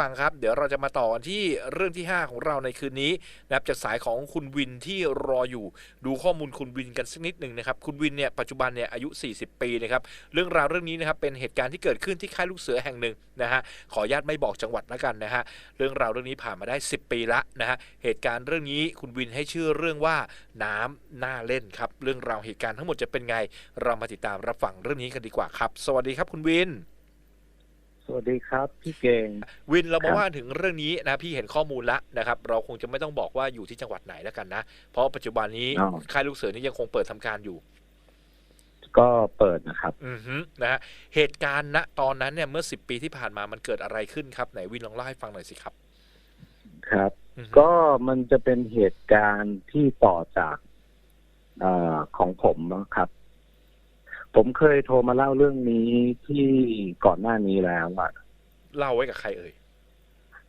ฟังครับเดี๋ยวเราจะมาต่อกันที่เรื่องที่ 5 ของเราในคืนนี้นะครับจากสายของคุณวินที่รออยู่ ดูข้อมูลคุณวินกันสักนิดหนึ่งนะครับคุณวินเนี่ยปัจจุบันเนี่ยอายุ 40 ปีนะครับเรื่องราวเรื่องนี้นะครับเป็นเหตุการณ์ที่เกิดขึ้นที่ค่ายลูกเสือแห่งหนึ่งนะฮะขออนุญาตไม่บอกจังหวัดแล้วกันนะฮะเรื่องราวเรื่องนี้ผ่านมาได้ 10 ปีละนะฮะเหตุการณ์เรื่องนี้คุณวินให้ชื่อเรื่องว่าน้ำน่าเล่นครับเรื่องราวเหตุการณ์ทั้งหมดจะเป็นไง เรามาติดตามรับฟังเรื่องนี้กันดีกว่าครับ สวัสดีครับคุณวิน สวัสดีครับ พี่เก่งวินเราครัมาบว่าถึงเรื่องนี้นะพี่เห็นข้อมูลละนะครับ เราคงจะไม่ต้องบอกว่าอยู่ที่จังหวัดไหนแล้วกันนะ เพราะปัจจุบันนี้อ๋อค่ายลูกเสือนี่ยังคงเปิดทำการอยู่ ก็เปิดนะครับ อือฮึนะฮะเหตุการณ์ณตอนนั้นเนี่ยเมื่อ10ปีที่ผ่านมามันเกิดอะไรขึ้นครับไหนวินลองเล่าให้ฟังหน่อยสิครับครับอือฮึก็มันจะเป็นเหตุการณ์ที่ต่อจากเออของผมนะครับ ผมเคยโทรมาเล่าเรื่องนี้ที่ก่อนหน้านี้แล้วอะเล่าไว้กับใครเอ่ย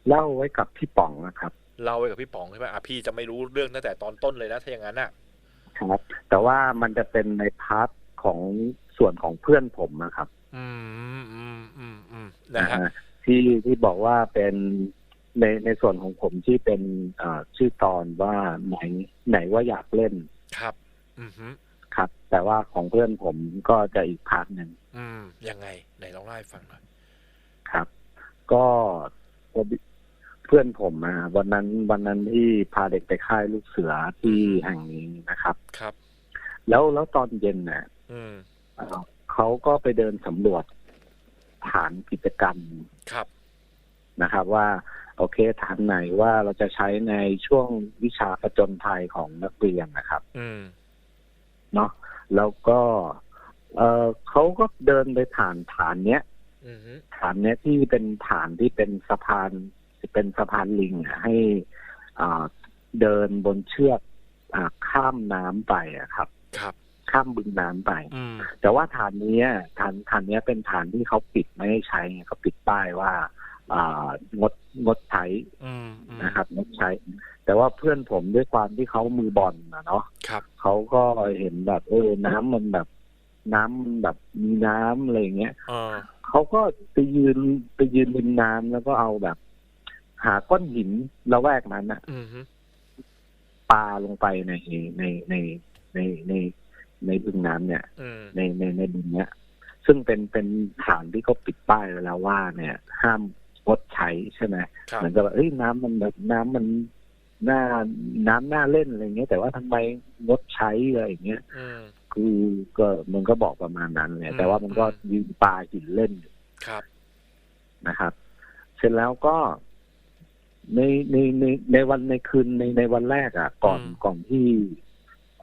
เล่าไว้กับพี่ป๋องนะครับเล่าไว้กับพี่ป๋องใช่ไหมอะพี่จะไม่รู้เรื่องตั้งแต่ตอนต้นเลยนะถ้าอย่างนั้นอะครับ แต่ว่ามันจะเป็นในพาร์ทของส่วนของเพื่อนผมนะครับ อืมอืมอืมอืมนะฮะอ่าที่ที่บอกว่าเป็นในในส่วนของผมที่เป็นเอ่อชื่อตอนว่าไหนไหนว่าอยากเล่นครับ อือฮึ ครับ แต่ว่าของเพื่อนผมก็จะอีกพาร์ทหนึ่งอืม ยังไงไหนลองเล่าให้ฟังหน่อยครับ ก็เพื่อนผมมาวันนั้นวันนั้นที่พาเด็กไปค่ายลูกเสือที่แห่งนี้นะครับ ครับ แล้วแล้วตอนเย็นเนี่ยอืมเอ่อเขาก็ไปเดินสำรวจฐานกิจกรรมครับนะครับ ว่าโอเคฐานไหนว่าเราจะใช้ในช่วงวิชาประจนภัยของนักเรียนนะครับ อืม เนาะแล้วก็ เออเขาก็เดินไปผ่านฐานเนี้ยอือฮึฐานเนี้ยที่เป็นฐานที่เป็นสะพานเป็นสะพานลิงอะให้อ่าเดินบนเชือกอาข้ามน้ำไปอะครับ ครับข้ามบึงน้ำไปอืมแต่ว่าฐานเนี้ยฐานฐานเนี้ยเป็นฐานที่เขาปิดไม่ให้ใช้ไงเขาปิดป้ายว่าอ่า งดงดใช้อืมอืมนะครับงดใช้ แต่ว่าเพื่อนผมด้วยความที่เขามือบอลนะเนาะครับเขาก็เห็นแบบเออน้ำมันแบบน้ำมันแบบมีน้ำอะไรอย่างเงี้ยเออเขาก็ไปยืนไปยืนริมน้ำแล้วก็เอาแบบ หาก้อนหินละแวกนั้นนะอืมฮึปาลงไปในในในในในในบึงน้ำเนี่ยอืมในในในบึงเนี้ยซึ่งเป็นเป็นฐานที่เขาปิดป้ายไว้แล้วว่าเนี่ย ห้าม งดใช้ใช่ไหมครับเหมือนกับว่าเอ้ยน้ำมันแบบน้ำมันน่าน้ำน่าเล่นอะไรเงี้ยแต่ว่าทำไมงดใช้อะไรอย่างเงี้ยอืมคือก็มันก็บอกประมาณนั้นเนี่อืยมแต่ว่ามันก็อืมยืนปาหินเล่นอยู่ครับนะครับ เสร็จแล้วก็ในในในในวันในคืนในในวันแรกอะ ก่อนอืมก่อนที่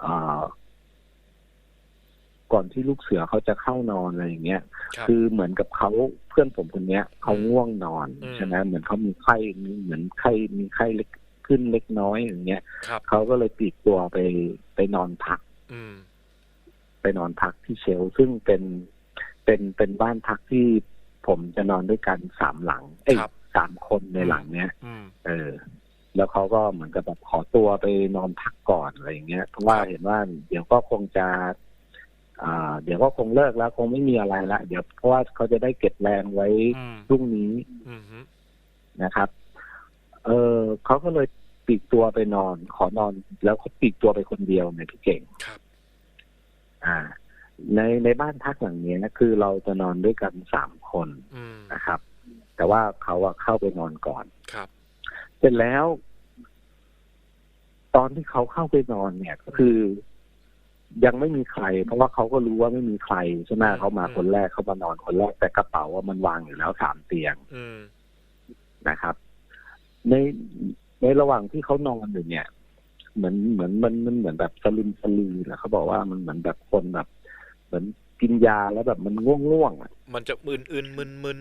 อ่า ก่อนที่ลูกเสือเขาจะเข้านอนอะไรอย่างเงี้ย ครับ คือเหมือนกับเขาเพื่อนผมคนเนี้ยเขาง่วงนอนอืม ใช่ไหมเหมือนเขามีไข้เหมือนไข้มีไข้เล็กขึ้นเล็กน้อยอย่างเงี้ยครับ เขาก็เลยปลีกตัวไปไปนอนพัก อืม ไปนอนพักที่เชลฟ์ซึ่งเป็นเป็นเป็นบ้านพักที่ผมจะนอนด้วยกันสามหลัง เอ้ยครับสามคนในหลังเนี้ยอืม เออ แล้วเขาก็เหมือนกับแบบขอตัวไปนอนพักก่อนอะไรอย่างเงี้ยเพราะว่าครับ เห็นว่าเดี๋ยวก็คงจะ อ่า เดี๋ยวก็คงเลิกแล้ว คงไม่มีอะไรละเดี๋ยวเพราะว่าเขาจะได้เก็บแรงไว้อืมพรุ่งนี้อืมฮึนะครับ เออเขาก็เลยปลีกตัวไปนอน ขอนอน แล้วเขาปลีกตัวไปคนเดียวในยพี่เก่งครับ อ่า ในในบ้านพักหลังนี้นะคือเราจะนอนด้วยกันสามคนอืมนะครับ แต่ว่าเขาอะเข้าไปนอนก่อนครับ เสร็จแล้ว ตอนที่เขาเข้าไปนอนเนี่ย ก็คือ ยังไม่มีใคร เพราะว่าเขาก็รู้ว่าไม่มีใครใช่ไหมอืมเขามาอืมคนแรกเขามานอนคนแรกแต่กระเป๋าว่ามันวางอยู่แล้วสามเตียงอืมนะครับ ในในระหว่างที่เขานอนอยู่เนี่ย เหมือนเหมือนมันมันเหมือนแบบสลึมสลือนะเขาบอกว่ามันเหมือนแบบคนแบบ เหมือนกินยาแล้วแบบมันง่วงง่วงๆอะมันจะอื่นอื่นมึนมึน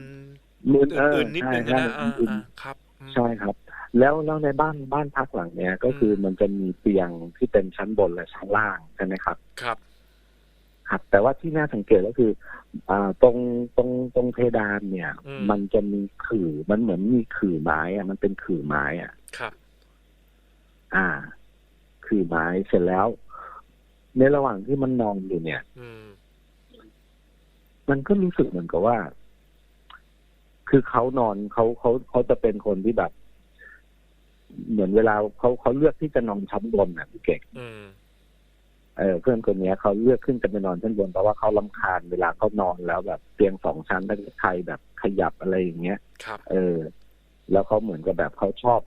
มึนอื่นอื่นนิดนึงใช่นะใช่อ่ามึนอ่าครับอืมใช่ครับ แล้วแล้วในบ้านบ้านพักหลังเนี้ยก็คือมันจะมีเตียงที่เป็นชั้นบนและชั้นล่างใช่ไหมครับ ครับ ครับแต่ว่าที่น่าสังเกตก็คืออ่าตรงตรงตรงเพดานเนี่ย อืม มันจะมีขื่อมันเหมือนมีขื่อไม้อะมันเป็นขื่อไม้อะครับ อ่า ขื่อไม้เสร็จแล้ว ในระหว่างที่มันนอนอยู่เนี่ย อืม มันก็รู้สึกเหมือนกับว่า คือเขานอนเขาเขาเขาจะเป็นคนที่แบบ เหมือนเวลาเขาเขาเลือกที่จะนอนชั้นบนน่ะพี่เก่งอืมเออเพื่อนคนเนี้ยเขาเลือกขึ้นจะไปนอนชั้นบนเพราะว่าเขาลำคาญเวลาเขานอนแล้วแบบเตียงสองชั้นถ้าใครแบบขยับอะไรอย่างเงี้ยครับเออ แล้วเขาเหมือนกับแบบเขาชอบ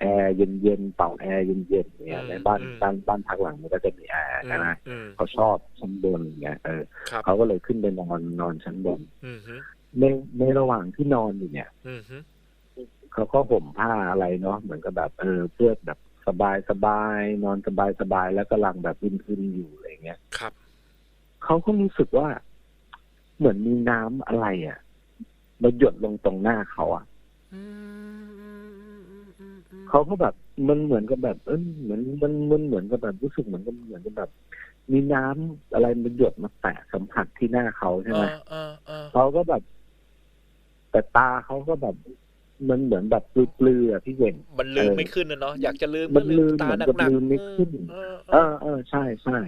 แอร์เย็นๆเป่าแอร์เย็นๆเนี่ยในบ้านบ้านบ้านพักหลังมันก็จะมีแอร์อืมใช่ไหมอืมเขาชอบชั้นบนอย่างเงี้ยเออครับเขาก็เลยขึ้นไปนอนนอนชั้นบนอืมฮึในในระหว่างที่นอนอยู่เนี่ยอืมฮึ เขาก็ห่มผ้าอะไรเนาะเหมือนกับแบบเออเพื่อแบบสบายสบายนอนสบายสบายแล้วกำลังแบบอึนๆอยู่อะไรเงี้ยครับเขาก็รู้สึกว่า เหมือนมีน้ำอะไรอะ่ะมาหยดลงตรงหน้าเขาอะอืมอืมอืมอืมอืมอืมเขาก็แบบมันเหมือนกับแบบ เออเหมือนมันมันเหมือนกับแบบรู้สึกเหมือนกับเหมือนกับแบบ มีน้ำอะไรมันหยดมาแตะสัมผัสที่หน้าเขาใช่ไหมเออเออเขาก็แบบ แต่ตาเขาก็แบบ มันเหมือนแบบปลือๆอะพี่เก่งมันลืมเออไม่ขึ้นนะเนาะอยากจะลืมมันลืมตาเหมือนหนักกับหนักลืมไม่ขึ้นเออเออเออใช่ใช่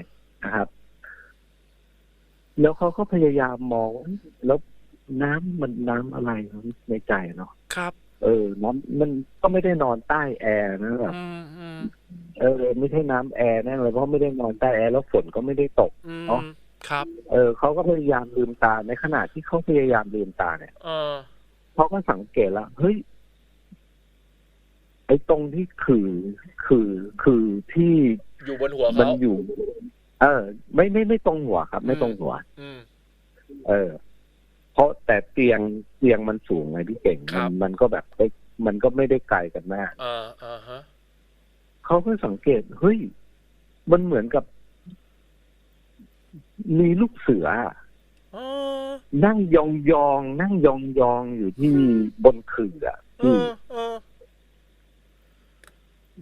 นะครับ แล้วเขาก็พยายามมอง แล้วน้ำมันน้ำอะไรในใจเนาะครับเออ น้ำมันก็ไม่ได้นอนใต้แอร์นะแบบอืมอืมเออ ไม่ใช่น้ำแอร์แน่เลยเพราะไม่ได้นอนใต้แอร์แล้วฝนก็ไม่ได้ตก อืมเนาะครับ เออเขาก็พยายามลืมตาในขณะที่เขาพยายามลืมตาเนี่ย เออ เขาก็สังเกตแล้วเฮ้ยไอ้ตรงที่คือคือคือที่อยู่บนหัวมันเขาอยู่ เออ ไม่ไม่ไม่ตรงหัวครับ ไม่ตรงหัว อืม เออ เพราะแต่เตียงเตียงมันสูงไงพี่เก่งครัมับมันก็แบบเอ้ยมันก็ไม่ได้ไกลกันมากเออเออฮะ เขาก็สังเกตเฮ้ยมันเหมือนกับ มีลูกเสืออะเออ นั่งยองยองๆนั่งยองยองๆอยู่ที่บนขื่ออะเอพี่อเออ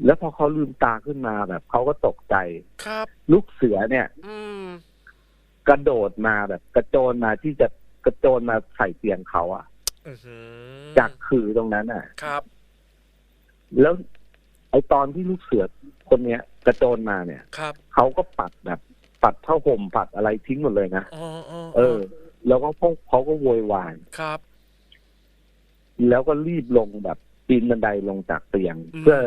แล้วพอเขาลืมตาขึ้นมาแบบเขาก็ตกใจ ครับ ลูกเสือเนี่ย อืมกระโดดมาแบบ กระโจนมาที่จะกระโจนมาใส่เตียงเขาอะอื้อหือจากขื่อตรงนั้นอะ ครับ แล้วไอตอนที่ลูกเสือคนเนี้ย กระโจนมาเนี่ย ครับเขาก็ปัดแบบ ปัดผ้าห่มปัดอะไรทิ้งหมดเลยนะเออเออเออ แล้วก็พวกเขาก็โวยวายครับ แล้วก็รีบลงแบบปีนบันไดลงจากเตียง เพื่อ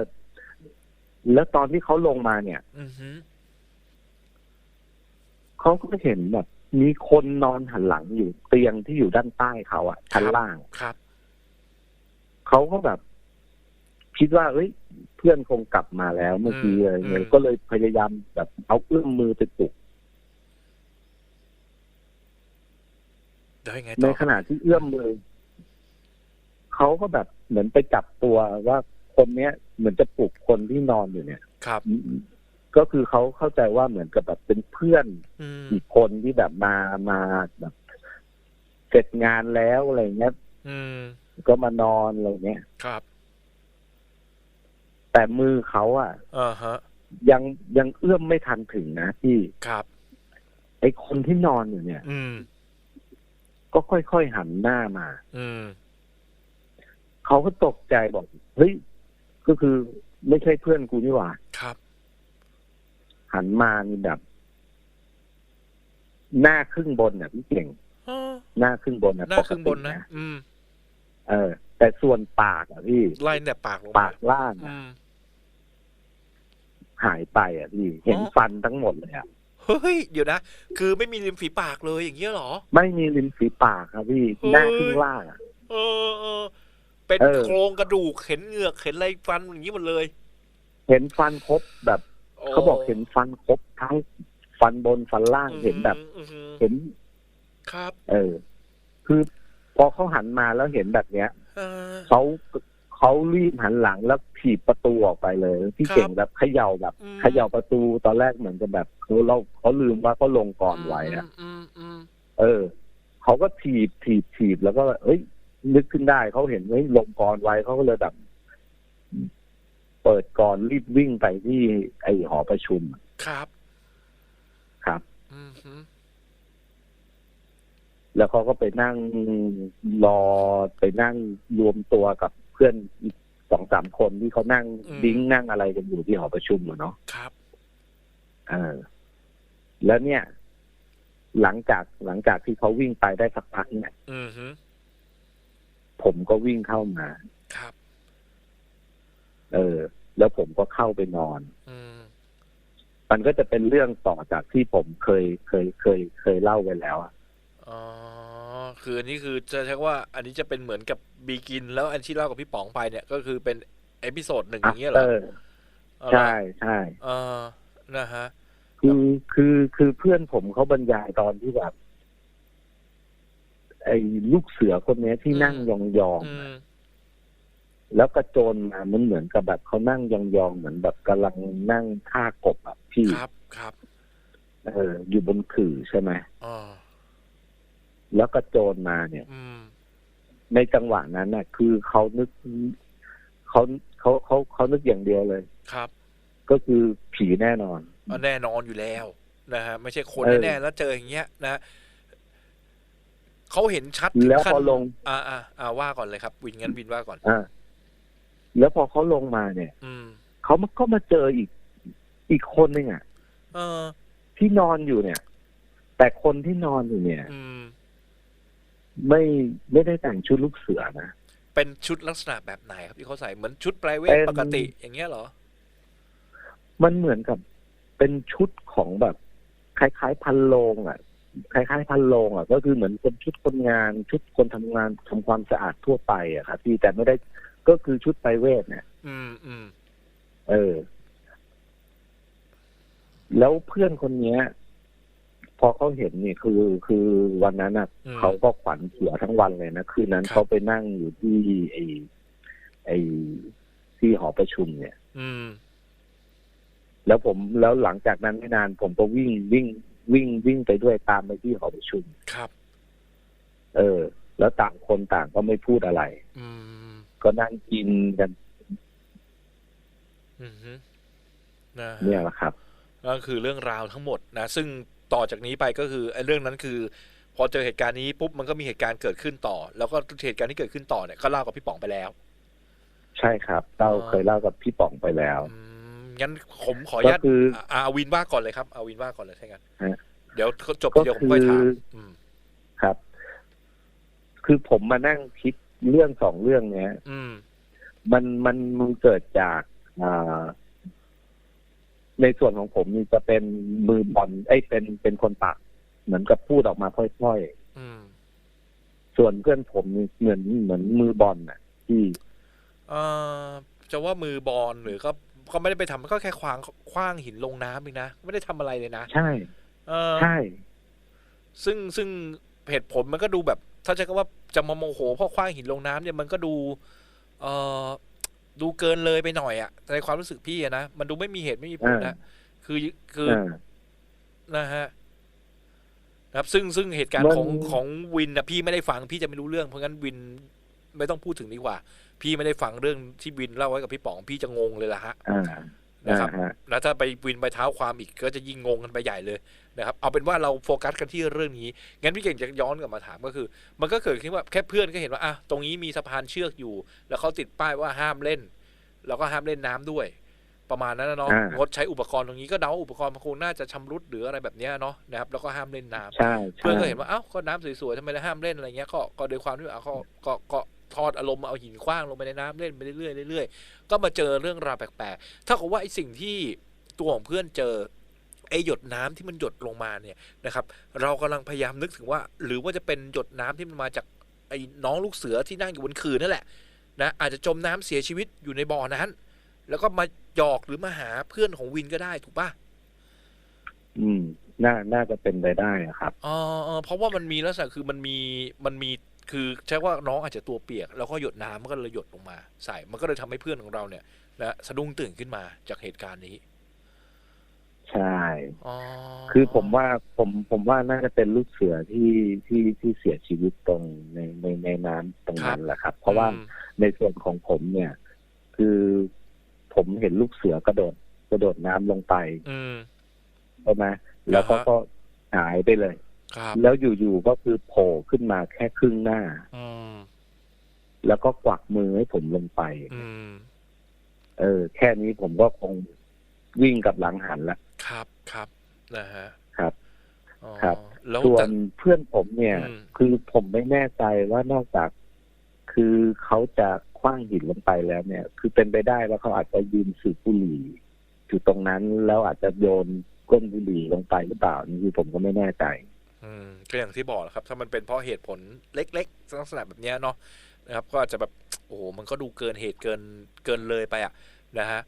แล้วตอนที่เขาลงมาเนี่ยอือหือเขาก็เห็นแบบ มีคนนอนหันหลังอยู่เตียงที่อยู่ด้านใต้เขาอะชั้นล่างครับ เขาก็แบบ คิดว่าเอ้ย เพื่อนคงกลับมาแล้วเมื่อกี้อะไรเงี้ยก็เลยพยายามแบบเอาเอื้อมมือไปปลุก เดี๋ยวยังไงในต่อขณะที่เอื้อมมือเขาก็แบบเหมือนไปจับตัวว่าคนเนี้ยเหมือนจะปลุกคนที่นอนอยู่เนี่ย ครับ ก็คือเขาเข้าใจว่าเหมือนกับแบบเป็นเพื่อนอืมอีกคนที่แบบมามาแบบเสร็จงานแล้วอะไรเงี้ยอืมก็มานอนอะไรเงี้ยครับ แต่มือเขาอะอ่าฮะ ยังยังเอื้อมไม่ทันถึงนะที่ครับ ไอ้คนที่นอนอยู่เนี่ย อืม ก็ค่อยๆหันหน้ามาอืมเขาก็ตกใจบอกเฮ้ยก็คือไม่ใช่เพื่อนกูนี่หว่าครับ หันมานี่แบบ หน้าครึ่งบนน่ะพี่เก่งเออหน้าครึ่งบนน่ะหน้าครึ่งบนปกนะติอืม เออ แต่ส่วนปากอะพี่ไล่แต่ปากลงปากล่างอือะมหายไปอะพี่เห็นอ๋อฟันทั้งหมดเลยอะเฮ้ยเดี๋ยวนะ คือไม่มีริมฝีปากเลยอย่างเงี้ยเหรอ ไม่มีริมฝีปากครับพี่เฮ้ยหน้าครึ่งล่างอะเออเออเป็นเออโครงกระดูกเห็นเหงือกเห็นอะไรฟันอย่างนี้หมดเลย เห็นฟันครบแบบโเขาบอกเห็นฟันครบทั้งฟันบนฟันล่างเห็นแบบอือหือเห็นครับ เออ คือพอเขาหันมาแล้วเห็นแบบเนี้ยเออเขา เขารีบหันหลังแล้วถีบประตูออกไปเลย พี่ครับเก่งแบบเขย่าแบบอืมเขย่าประตูตอนแรกเหมือนจะแบบเขาเราเขาลืมว่าเขาลงก่อนไว้อะอืมอืมเออเขาก็ถีบถีบถีบแล้วก็เอ้ย นึกขึ้นได้เขาเห็นเฮ้ยลงก่อนไว้เขาก็เลยแบบ เปิดก่อนรีบวิ่งไปที่ไอหอประชุมครับ ครับอืมหือแล้วเขาก็ไปนั่งรอไปนั่งรวมตัวกับเพื่อนอีกสองสามคนที่เขานั่งดิ้งนั่งอะไรกันอยู่ที่หอประชุมอยู่เนาะครับ เออ แล้วเนี่ย หลังจากหลังจากที่เขาวิ่งไปได้สักพักเนี่ย อืมหือพผมก็วิ่งเข้ามา ครับ เออ แล้วผมก็เข้าไปนอน อืมมันก็จะเป็นเรื่องต่อจากที่ผมเคยเคยเคยเคยเล่าไปแล้วอะอ๋อ คืออันนี้คือจะใช้ว่าอันนี้จะเป็นเหมือนกับบีกิน แล้วอันที่เล่ากับพี่ป๋องไปเนี่ยก็คือเป็นเอพิโซดหนึ่งอย่างเงี้ยเหรเอออเอาล่ะใช่ใช่เออนะฮะคือคือคือเพื่อนผมเขาบรรยายตอนที่แบบไอ้ลูกเสือคนเนี้ยที่อืมนั่งยองยองอืมแล้วกระโจนมามันเหมือนกับแบบเขานั่งยองยองๆเหมือนแบบกำลังนั่งท่ากบอะพี่ครับครับเอออยู่บนขื่อใช่ไหมอ๋อ แล้วกระโจนมาเนี่ยอืมในจังหวะนั้นน่ะ คือเขานึกเขาเขาเขาเขานึกอย่างเดียวเลยครับ ก็คือผีแน่นอนก็แน่นอนอยู่แล้วนะฮะไม่ใช่คนเออแน่ๆแล้วเจออย่างเงี้ยนะเขาเห็นชัดถึงแล้วขั้นพอลง อ่าอ่าอ่าว่าก่อนเลยครับ วินงั้นวินว่าก่อนอ่าแล้วพอเขาลงมาเนี่ย อืมเขามันก็มาเจออีก อีกคนหนึ่งอะเออ ที่นอนอยู่เนี่ย แต่คนที่นอนอยู่เนี่ย อืม ไม่ไม่ได้แต่งชุดลูกเสือนะ เป็นชุดลักษณะแบบไหนครับที่เขาใส่เหมือนชุดไพรเวทเป็นปกติอย่างเงี้ยเหรอ มันเหมือนกับเป็นชุดของแบบคล้ายๆพันโลงอะคล้ายๆพันโลงอะ ก็คือเหมือนเป็นชุดคนงาน ชุดคนทำงานทำความสะอาดทั่วไปอะครับที่แต่ไม่ได้ก็คือชุดไปเวทเนี่ย อืมอืมเออ แล้วเพื่อนคนเนี้ย พอเขาเห็นนี่คือคือวันนั้นอะอืม เขาก็ขวัญเสียทั้งวันเลยนะคืนนั้นครับ เขาไปนั่งอยู่ที่ไอไอที่หอประชุมเนี่ย อืม แล้วผมแล้วหลังจากนั้นไม่นาน ผมก็วิ่งวิ่งวิ่งวิ่งไปด้วยตามไปที่หอประชุม ครับ เออ แล้วต่างคนต่างก็ไม่พูดอะไร อืม ก็นั่งกินกันอืมฮึนะฮะ เนี่ยแหละครับ ก็คือเรื่องราวทั้งหมดนะ ซึ่ง ต่อจากนี้ไปก็คือไอ้เรื่องนั้นคือ พอเจอเหตุการณ์นี้ปุ๊บมันก็มีเหตุการณ์เกิดขึ้นต่อ แล้วก็เหตุการณ์ที่เกิดขึ้นต่อเนี่ยก็เล่ากับพี่ป๋องไปแล้ว ใช่ครับ เราอ๋อเคยเล่ากับพี่ป๋องไปแล้วอืมงั้นผมขออนุก็ญาตคืออ่าเอาวินว่าก่อนเลยครับเอาวินว่าก่อนเลยถ้างั้นฮะเดี๋ยวจบก็เดี๋ยวผมค่อยถามคืออืมครับ คือผมมานั่งคิดเรื่องสองเรื่องเนี้ย อืมมันมันมันเกิดจากอ่า ในส่วนของผมนี่จะเป็นมือบอลไอ้ยเป็นเป็นคนปากเหมือนกับพูดออกมาค่อยอืมๆส่วนเพื่อนผมนี่เหมือนเหมือนมือบอลน่ะ ที่เอ่อจะว่ามือบอลหรือก็ก็ไม่ได้ไปทำก็แค่คว้างคว้างหินลงน้ำเองนะไม่ได้ทำอะไรเลยนะใช่ เออใช่ ซึ่งซึ่งเหตุผลมันก็ดูแบบ ถ้าใช้คำว่าจะมาโมโหเพราะคว้างหินลงน้ำเนี่ยมันก็ดู เออ ดูเกินเลยไปหน่อยอะในความรู้สึกพี่อะนะมันดูไม่มีเหตุไม่มีผลนะคือคืออ่านะฮะนะครับ ซึ่งซึ่งเหตุการณ์มันของของวินนะพี่ไม่ได้ฟังพี่จะไม่รู้เรื่องเพราะงั้นวินไม่ต้องพูดถึงดีกว่า พี่ไม่ได้ฟังเรื่องที่วินเล่าไว้กับพี่ป๋องพี่จะงงเลยล่ะฮะอ่า นะครับอ่าฮะแล้วถ้าไปวินไปเท้าความอีกก็จะยิ่งงงกันไปใหญ่เลยนะครับ เอาเป็นว่าเราโฟกัสกันที่เรื่องนี้ งั้นพี่เก่งจะย้อนกลับมาถามก็คือ มันก็เกิดขึ้นว่าแค่เพื่อนก็เห็นว่าอะตรงนี้มีสะพานเชือกอยู่ แล้วเขาติดป้ายว่าห้ามเล่น แล้วก็ห้ามเล่นน้ำด้วย ประมาณนั้นนะเนาะอ่างดใช้อุปกรณ์ตรงนี้ก็เดาอุปกรณ์มันคงน่าจะชำรุดหรืออะไรแบบเนี้ยเนาะนะครับ แล้วก็ห้ามเล่นน้ำใช่เพื่ใช่อนก็เห็นว่าเอ้าก็น้ำสวยๆทำไมเราห้ามเล่นอะไรเงี้ยก็ก็โดยความที่ว่าเขาก็ก็ ทอดอารมณ์เอาหินคว้างลงไปในน้ำเล่นไปเรื่อยๆเรื่อยๆก็มาเจอเรื่องราวแปลกๆถ้ากับว่าไอ้สิ่งที่ตัวของเพื่อนเจอไอ้หยดน้ำที่มันหยดลงมาเนี่ยนะครับ เรากำลังพยายามนึกถึงว่า หรือว่าจะเป็นหยดน้ำที่มันมาจากไอ้น้องลูกเสือที่นั่งอยู่บนขื่อนั่นแหละนะอาจจะจมน้ำเสียชีวิตอยู่ในบ่อนั้น แล้วก็มาหยอกหรือมาหาเพื่อนของวินก็ได้ถูกปะอืม น่าน่าจะเป็นไปได้อะครับอ๋อเออเพราะว่ามันมีลักษณะคือมันมีมันมี คือใช้ว่าน้องอาจจะตัวเปียก แล้วก็หยดน้ำมันก็เลยหยดลงมา ใส่มันก็เลยทำให้เพื่อนของเราเนี่ยนะสะดุ้งตื่นขึ้นมาจากเหตุการณ์นี้ ใช่อ๋อคือผมว่าผมผมว่าน่าจะเป็นลูกเสือที่ที่ที่เสียชีวิตตรงในในในน้ำตรงนั้นแหละครับ เพราะว่าอืมในส่วนของผมเนี่ย คือผมเห็นลูกเสือกระโดดกระโดดน้ำลงไปอืมใช่ไหมแล้วก็อ่าฮะก็หายไปเลยครับ แล้วอยู่ๆก็คือโผล่ขึ้นมาแค่ครึ่งหน้าอืมแล้วก็กวักมือให้ผมลงไปอืมเออ แค่นี้ผมก็คงวิ่งกลับหลังหันละครับครับนะฮะครับอ๋อครับแล้วส่วแต่นเพื่อนผมเนี่ยอืมคือผมไม่แน่ใจว่านอกจาก คือเขาจะคว้างหินลงไปแล้วเนี่ย คือเป็นไปได้แล้วเขาอาจจะยืนสูบบุหรี่อยู่ตรงนั้นแล้วอาจจะโยนก้นบุหรี่ลงไปหรือเปล่านี่คือผมก็ไม่แน่ใจ อืมก็อย่างที่บอกแหละครับ ถ้ามันเป็นเพราะเหตุผลเล็กๆลักษณะแบบเนี้ยเนาะนะครับ ก็อาจจะแบบโอ้โหมันก็ดูเกินเหตุเกินเกินเลยไปอะนะฮะ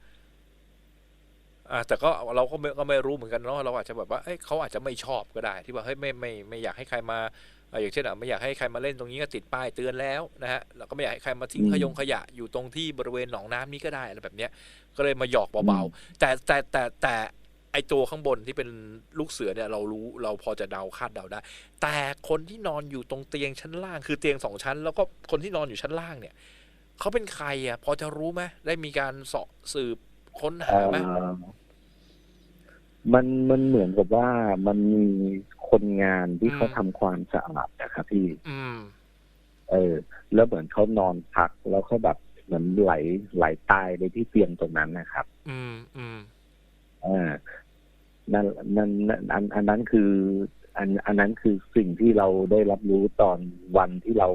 อ่าแต่ก็เราก็ไม่ก็ไม่รู้เหมือนกันเนาะเราอาจจะแบบว่าเอ้ยเขาอาจจะไม่ชอบก็ได้ ที่ว่าเฮ้ยไม่ไม่ไม่อยากให้ใครมาอ่าอย่างเช่นอะไม่อยากให้ใครมาเล่นตรงนี้ก็ติดป้ายเตือนแล้วนะฮะเราก็ไม่อยากให้ใครมาทิ้งอืมขยงขยะอยู่ตรงที่บริเวณหนองน้ำนี้ก็ได้อะไรแบบเนี้ยก็เลยมาหยอกเบาๆแต่แต่แต่แต่ ไอตัวข้างบนที่เป็นลูกเสือเนี่ยเรารู้เราพอจะเดาคาดเดาได้ แต่คนที่นอนอยู่ตรงเตียงชั้นล่าง คือเตียงสองชั้น แล้วก็คนที่นอนอยู่ชั้นล่างเนี่ยเขาเป็นใครอะ พอจะรู้ไหมได้มีการเสาะสืบค้นหาไหมเอ่อมันมันเหมือนกับว่ามันมีคนงานที่เขาทำความสะอาดนะครับพี่อืมเออ แล้วเหมือนเขานอนพักแล้วเขาแบบเหมือนไหลไหลตายไปที่เตียงตรงนั้นนะครับ อืมอืมอ่า นั่นนั่นนั่นอันอันนั้นคืออันอันนั้นคือสิ่งที่เราได้รับรู้ตอนวันที่เรา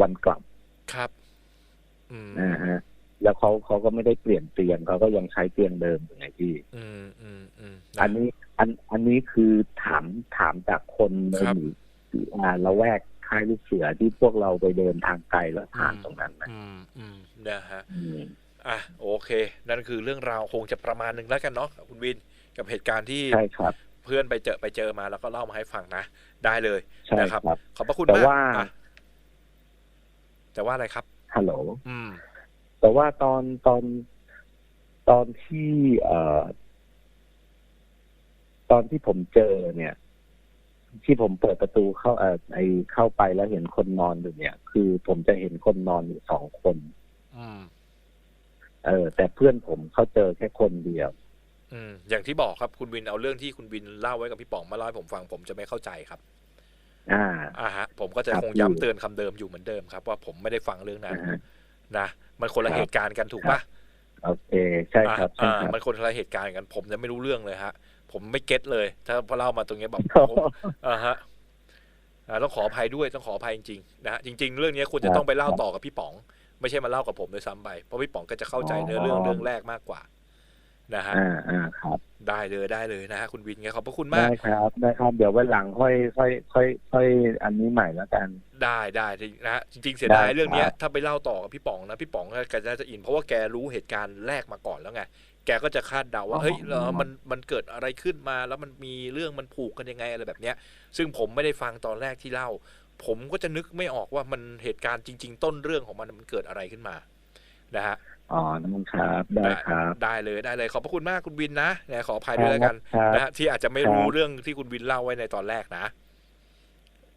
วันกลับครับอืมนะฮะ แล้วเขาเขาก็ไม่ได้เปลี่ยนเตียงเขาก็ยังใช้เตียงเดิมอยู่ไงพี่อืมอืมอืมอันนี้อันอันนี้คือถามถามจากคนในครับหมู่อ่าละแวกค่ายลูกเสือที่พวกเราไปเดินทางไกลแล้วผ่านตรงนั้นนะอืมอืมนะฮะอืมอะโอเค นั่นคือเรื่องราวคงจะประมาณหนึ่งแล้วกันเนาะคุณวิน กับเหตุการณ์ที่ใช่ครับเพื่อนไปเจอไปเจอมาแล้วก็เล่ามาให้ฟังนะ ได้เลยใช่นะครับครับ ขอบพระคุณแต่มากว่าอะแต่ว่าอะไรครับฮัลโหลอืมแต่ว่าตอนตอนตอนที่เอ่อตอนที่ผมเจอเนี่ย ที่ผมเปิดประตูเข้าเอ่อไอเข้าไปแล้วเห็นคนนอนอยู่เนี่ย คือผมจะเห็นคนนอนอยู่สองคนอืมเออ แต่เพื่อนผมเขาเจอแค่คนเดียว อืมอย่างที่บอกครับคุณวินเอาเรื่องที่คุณวินเล่าไว้กับพี่ป๋องมาเล่าให้ผมฟังผมจะไม่เข้าใจครับ อ่าอ่าฮะ ผมก็จะครับคงย้ำเตือนคำเดิมอยู่เหมือนเดิมครับ ว่าผมไม่ได้ฟังเรื่องนั้นอ่าฮะนะมันคนละครับเหตุการณ์กันถูกปะโอเคใช่ครับใช่อ่าครับมันคนละเหตุการณ์กัน ผมจะไม่รู้เรื่องเลยฮะ ผมไม่เก็ตเลย ถ้าพอเล่ามาตรงเนี้ยแบบผมอ่าฮะอ่าต้องขออภัยด้วยต้องขออภัยจริงๆนะฮะจริง ๆ เรื่องนี้ควรจะต้องไปเล่าต่อกับพี่ป๋อง ไม่ใช่มาเล่ากับผมด้วยซ้ำไปเพราะพี่ป๋องก็จะเข้าใจเนื้อเรื่องเรื่องแรกมากกว่า นะฮะอ่าอ่าครับ ได้เลยได้เลยนะฮะคุณวินไงขอบพระคุณได้มากครับได้ครับเดี๋ยววันหลังค่อยค่อยค่อยค่อยอันนี้ใหม่แล้วกัน ได้ได้นะฮะจริงๆเสียดายได้เรื่องเนี้ยครับถ้าไปเล่าต่อกับพี่ป๋องนะพี่ป๋องแกน่าจะอินเพราะว่าแกรู้เหตุการณ์แรกมาก่อนแล้วไงแกก็จะคาดเดาว่าเฮ้ยแล้วมันมันเกิดอะไรขึ้นมา แล้วมันมีเรื่องมันผูกกันยังไงอะไรแบบเนี้ย ซึ่งผมไม่ได้ฟังตอนแรกที่เล่า ผมก็จะนึกไม่ออกว่ามันเหตุการณ์จริง ๆ ต้นเรื่องของมันมันเกิดอะไรขึ้นมานะฮะ อ๋อนั่นครับได้ครับ ได้เลยได้เลยขอบพระคุณมากคุณวินนะนะขออภัยด้วยแล้วกันครับนะฮะที่อาจจะไม่รู้ครับเรื่องที่คุณวินเล่าไว้ในตอนแรกนะ